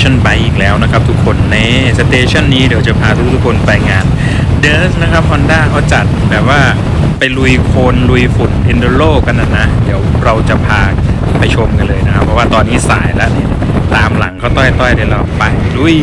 ชันไบอีกแล้วนะครับทุกคนในสเตชันนี้เดี๋ยวจะพาทุกทุกคนไปงานเดสนะครับ Honda เขาจัดแบบว่าไปลุยโคลนลุยฝุ่น e n d u r o กันนะนะ เดี๋ยวเราจะพาไปชมกันเลยนะครับ เพราะว่าตอนนี้สายแล้วเนี่ยตามหลังเขาต้อยๆเดี๋ยวเราไปลุย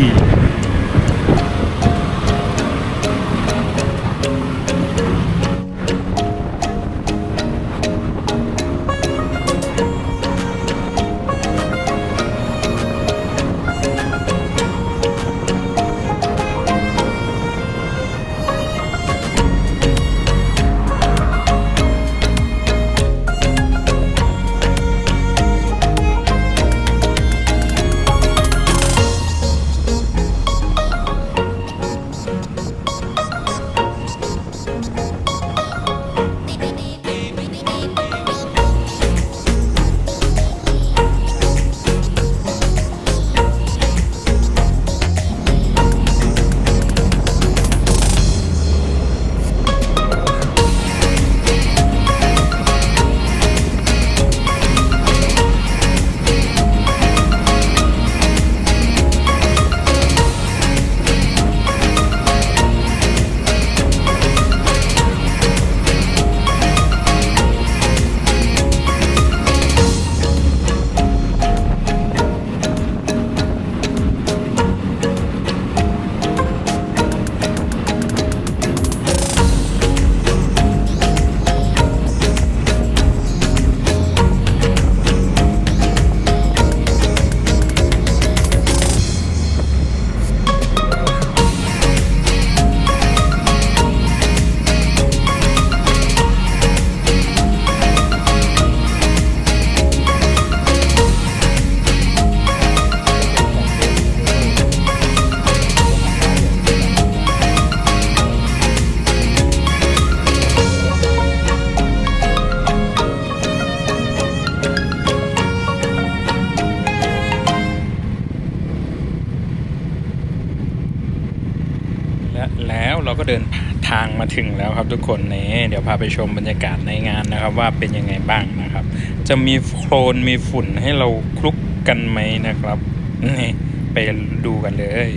มาถึงแล้วครับทุกคนนี่เดี๋ยวพาไปชมบรรยากาศในงานนะครับ ว่าเป็นยังไงบ้างนะครับ จะมีโคลนมีฝุ่นให้เราคลุกกันไหมนะครับนี่ไปดูกันเลย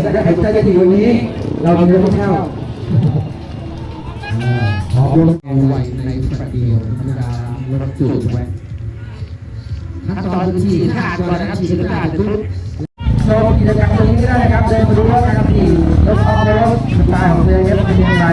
แต่ถ้าใครใช้จะถึงวันนี้ เราจะเริ่มเข้าขอลงไว้ในประเดียวธรรมดารถจุดไว้ขั้นตอนที่ขาดก่อนนะครับที่ขาดทุกโชว์กิจกรรมตรงนี้ได้ครับเดินมาดูว่าการขับขี่รถออฟโรถสไตล์ของตัวเอเป็นยังไง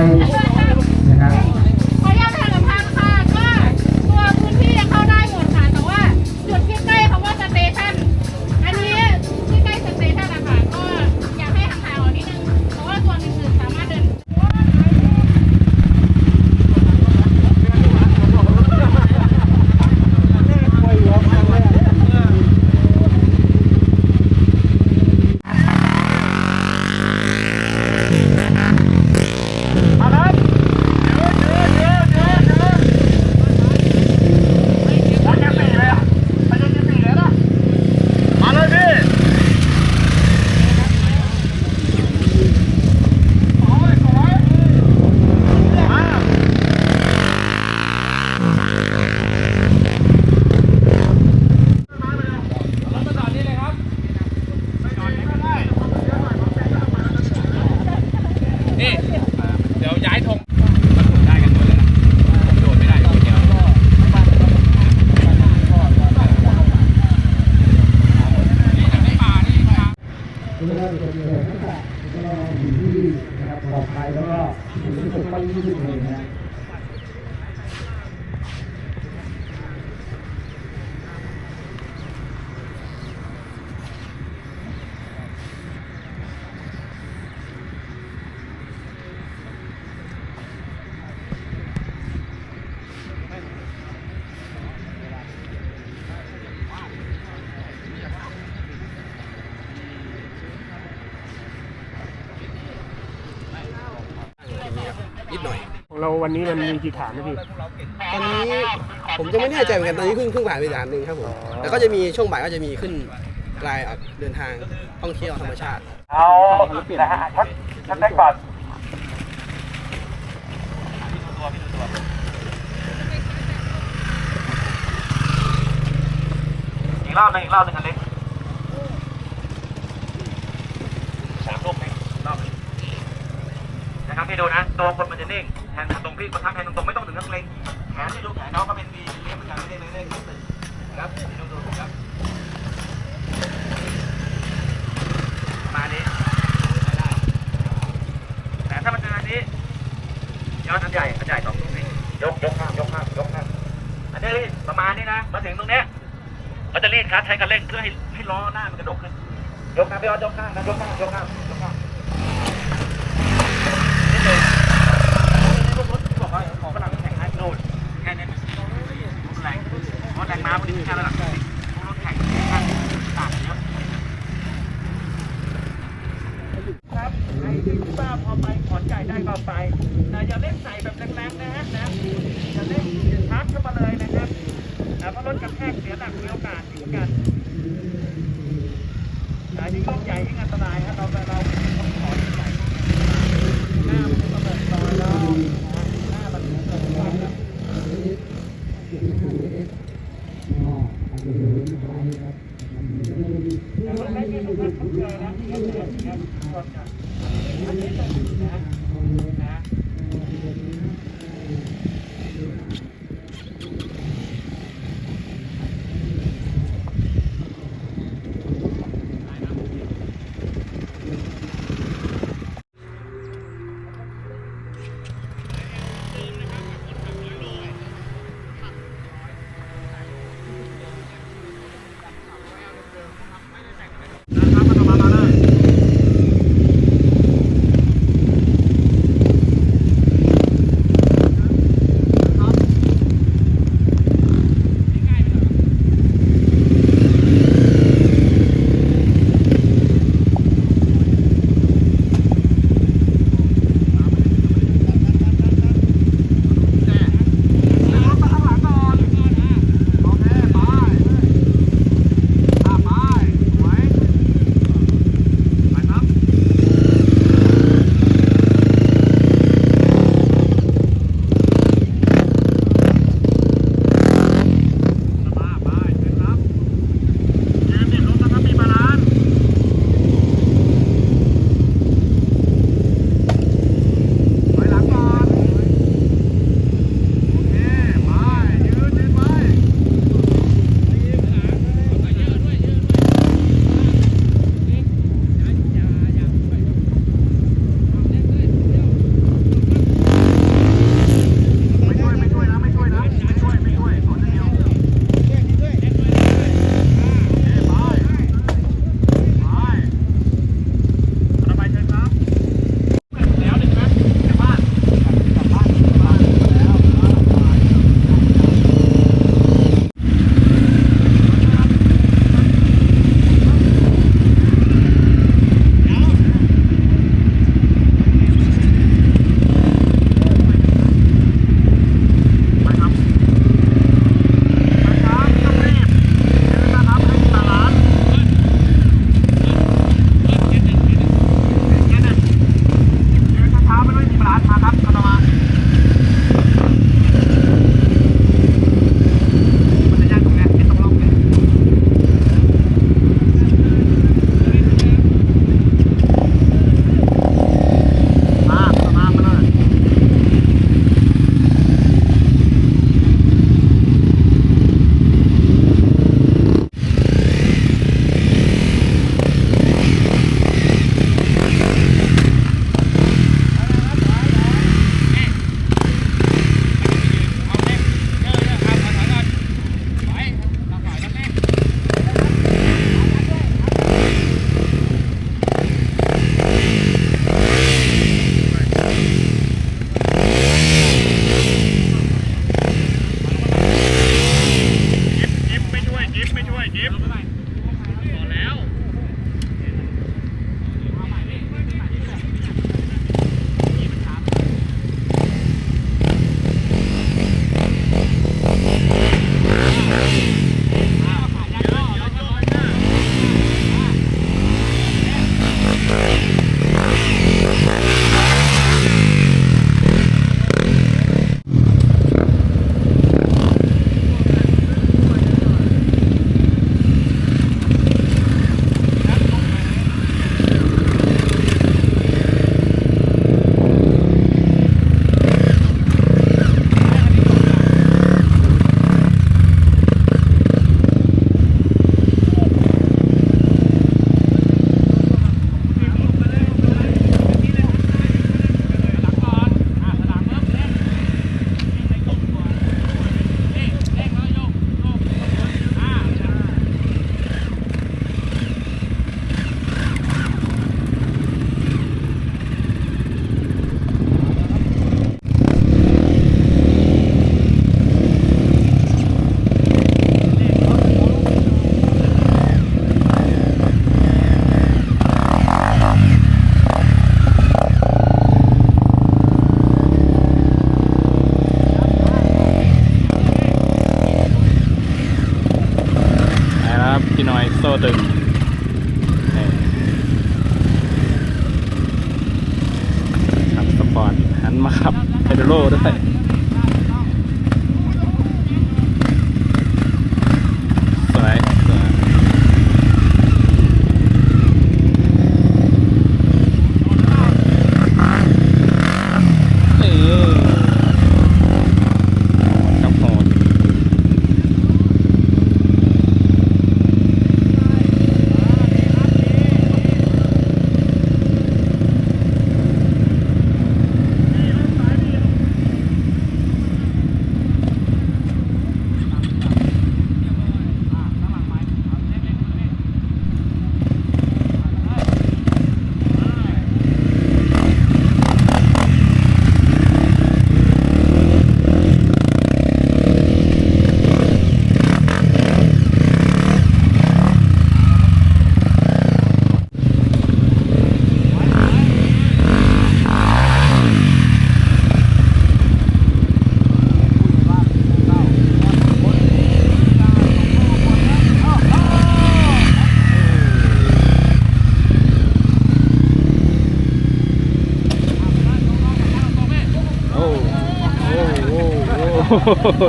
นี่ เดี๋ยวย้ายธง เราวันนี้มันมีกี่ฐานนะพี่ ตอนนี้ผมจะไม่แน่ใจเหมือนกันตอนนี้เพิ่งเพิ่งผ่านไปด่านหนึ่งครับผมแล้วก็จะมีช่วงบ่ายก็จะมีขึ้นรายออกเดินทางท่องเที่ยวธรรมชาติ เอานะฮะชัดชัดได้ก่อนอีกรอบหนึงอีกรอบหนึงอันเล็กสามลูกไหมรอบหนึงนะครับพี่ดูนะ ตัวคนมันจะนิ่งแท นตรงพี่คนทำแทนตรงๆไม่ต้องถึงนักเลงแขนที่ลูกแขนเขาก็เป็นดีเลี้ยงเหมือนกันไม่ได้เล่นๆครับครับดูดูครับมานี้ได้แต่ถ้ามันเดินอันนี้ยอดอันใหญ่อันใหญ่สองลูกนี้ยกยกข้ามยกข้ามยกข้ามอันนี้ประมาณนี้นะมาถึงตรงเนี้ยเขาจะรีดคัสใช้คันเร่งเพื่อให้ให้ล้อหน้ามันกระดกขึ้นยกนะพี่ออสยกข้างนะยกข้างยกข้างยกข้างนิดนึงพวกรถบอกว่าของกำลังแข่งให้โดดแค่นี้รถแรงรถแรงม้าพวกนี้แค่ระดับรถแข่งแข่งต่างกันเยอะครับใครที่บ้าพอไปขอนใหญ่ได้ ก็ไปนะอย่าเล่นใส่แบบแรงๆนะฮะนะอย่าเล่นชาร์จเข้ามาเลยนะครับนะเพราะรถกระแทกเสียหลักมีโอกาสเหมือนกันนะยิ่งรถใหญ่ยิ่งอันตรายครับเราเราต้องขอใหญ่หน้ามันก็เปิดตอนแล้ว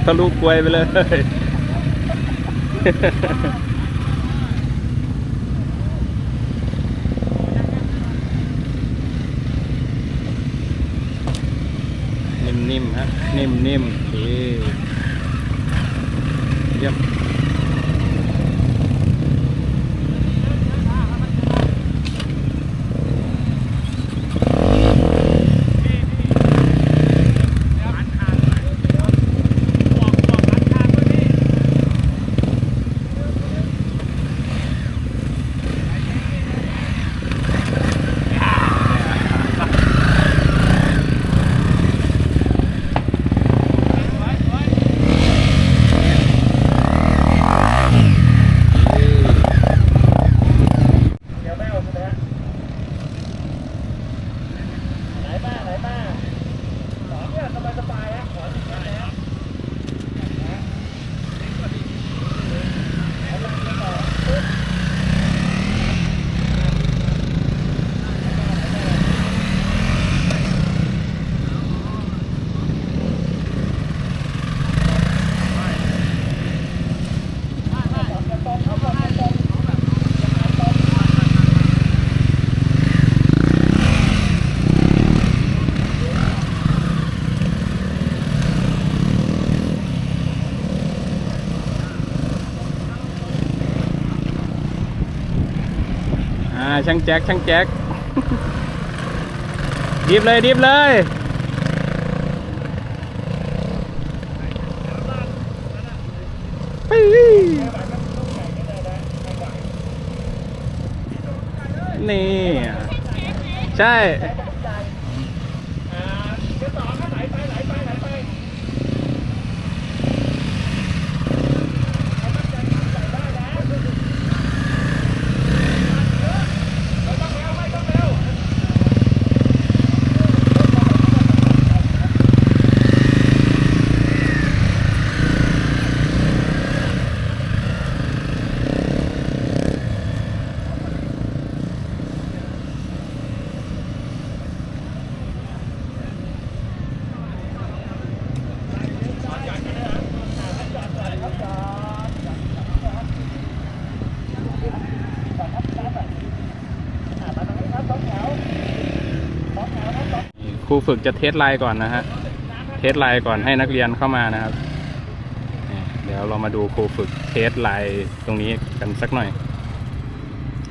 ทะลุกลวยไปเลย นิ่มๆฮะ นิ่มๆดีเยี่ยม ช่างแจ็คช่างแจ็คดิบเลยดิบเลยนี่ ใช่ ฝึกจะเทสไลน์ก่อนนะฮะ เทสไลน์ก่อนให้นักเรียนเข้ามานะครับ เดี๋ยวเรามาดูครูฝึกเทสไลน์ตรงนี้กันสักหน่อย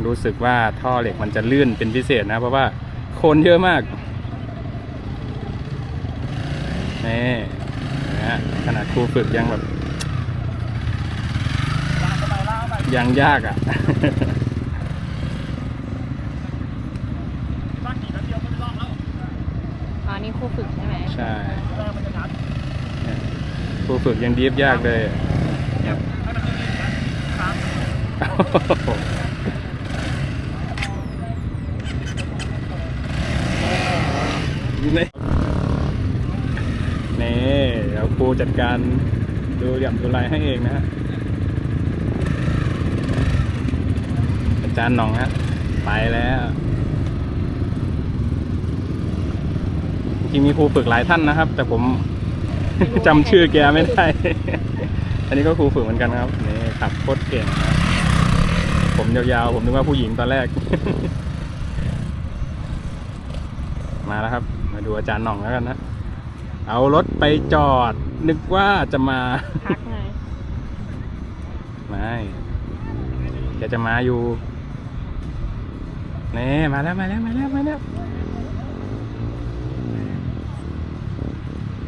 รู้สึกว่าท่อเหล็กมันจะลื่นเป็นพิเศษนะ เพราะว่าคนเยอะมากนี่นะฮะขนาดครูฝึกยังแบบยังยากอะอ นี่ ครูฝึกใช่ไหมใช่เนี่ยครูฝึกยังดีฟยากเลยเนี่ยโอ้โหนี่นี่เดี๋ยวครูจัดการดูเหลี่ยมดูลายให้เองนะฮะจารย์หน่องฮะไปแล้ว จริงมีครูฝึกหลายท่านนะครับ แต่ผมจำชื่อแกไม่ได้ อันนี้ก็ครูฝึกเหมือนกันครับนี่ขับโคตรเก่งนะผมยาวๆผมนึกว่าผู้หญิงตอนแรก มาแล้วครับ มาดูอาจารย์หน่องแล้วกันนะเอารถไปจอด นึกว่าจะมาพักไงไม่แกจะมาอยู่นี่มาแล้วมาแล้วมาแล้วมาแล้ว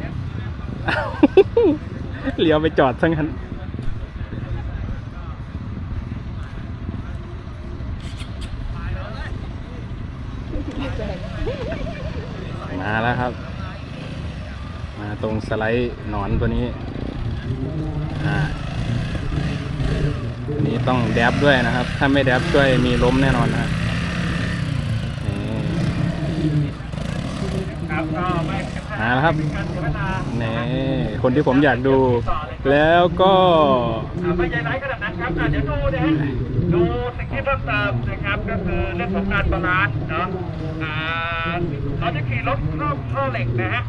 อ้าว เลี้ยวไปจอดซะงั้นมาแล้วครับ มาตรงสไลด์หนอนตัวนี้ อ่าอันนี้ต้องแดบด้วยนะครับ ถ้าไม่แดบช่วยมีล้มแน่นอนนะฮะนี่ ครับก็ไม่มาแล้วครับการเสียเวลานี่คนที่ผมอยากดู แล้วก็อ่าไม่ใช่ไรขนาดนั้นครับอ่าเดี๋ยวดูนะฮะดูสิ่งที่เพิ่มเติมนะครับก็คือเรื่องของการบาลานซ์เนาะอ่าเราจะขี่รถครอบท่อเหล็กนะฮะ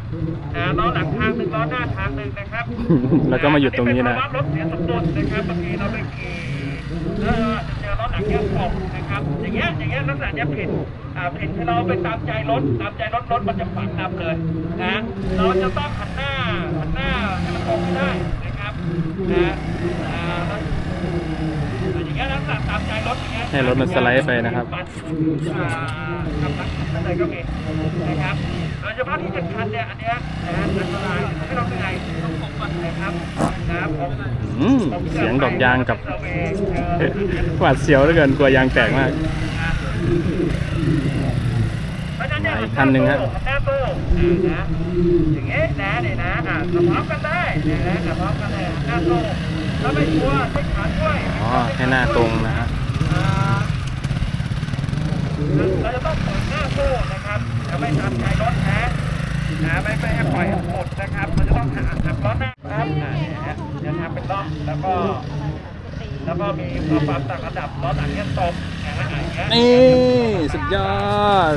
อ่าล้อหลังทางหนึ่งล้อหน้าทางหนึ่งนะครับ แล้วก็มาหยุดตรงนี้นะเป็ภาวรถเสียสมดุลนะครับบางทีเราไปขี่เออจะเจอรถหลังเยอะตกนะครับ อย่างเงี้ยอย่างเงี้ยลักษณะเนี้ยผิดอ่า ผิดคือเราไปตามใจรถตามใจรถรถมันจะฝังนำเลยนะเราจะต้องหันหน้าหันหน้าให้มันตรงให้ได้นะครับนะอ่าแล้วอย่างเงี้ยลักษณะตามใจรถอย่างเงี้ยให้รถมันสไลด์ไปนะครับอ่ากับนักอะไรก็มีนะครับโดยเฉพาะที่เจ็ดคันเนี่ยอันเนี้ยนะฮะอันตรายไม่ต้องเหนื่อยต้องผมก่อนนะครับนะครับผมอืมเสียงดอกยางกับหวาดเสียวเหลือเกินกลัวยางแตกมากมา อีกคันหนึ่งฮะหน้าตู้นะอย่างเงี้ยนะเนี่ยนะอะพร้อมกันได้นี่ยนะพร้อมกันเลยหน้าตู้แล้วไม่กลัวไม่ขาดด้วยอ๋อให้หน้าตรงนะฮะเราจะต้องเปิดหน้าตู้นะครับจะไม่ทำใจรถนะนะไม่ไม่ให้ปล่อยให้หมดนะครับเราจะต้องหักหักล้อหน้าครับอ่าเนี่ยจะทำเป็นล้อแล้วก็ แล้วก็มีความต่างระดับล้อหลังเนี่ยตรงอย่างละอย่างเงี้ยนี่สุดยอด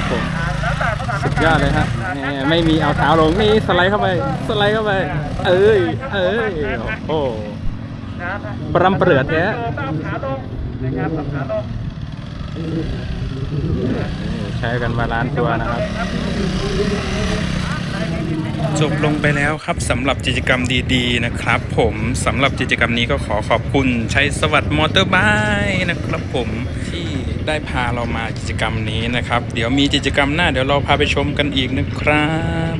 ครับผมแล้วแต่สถานสุดการณ์ยอดเลยฮะนี่ไม่มีเอาเท้าลงนี่สไลด์เข้าไปสไลด์เข้าไป เอ้ยเอ้ยโอ้โหนะปรำเปลือแท้เอาขาลงนะครับเอาขาลงนี่ใช้กันมาล้านตัวนะครับ จบลงไปแล้วครับสำหรับกิจกรรมดีๆนะครับผมสำหรับกิจกรรมนี้ก็ขอขอบคุณชัยสวัสดิ์มอเตอร์ไบค์นะครับผมที่ ได้พาเรามากิจกรรมนี้นะครับ เดี๋ยวมีกิจกรรมหน้า เดี๋ยวเราพาไปชมกันอีกนะครับ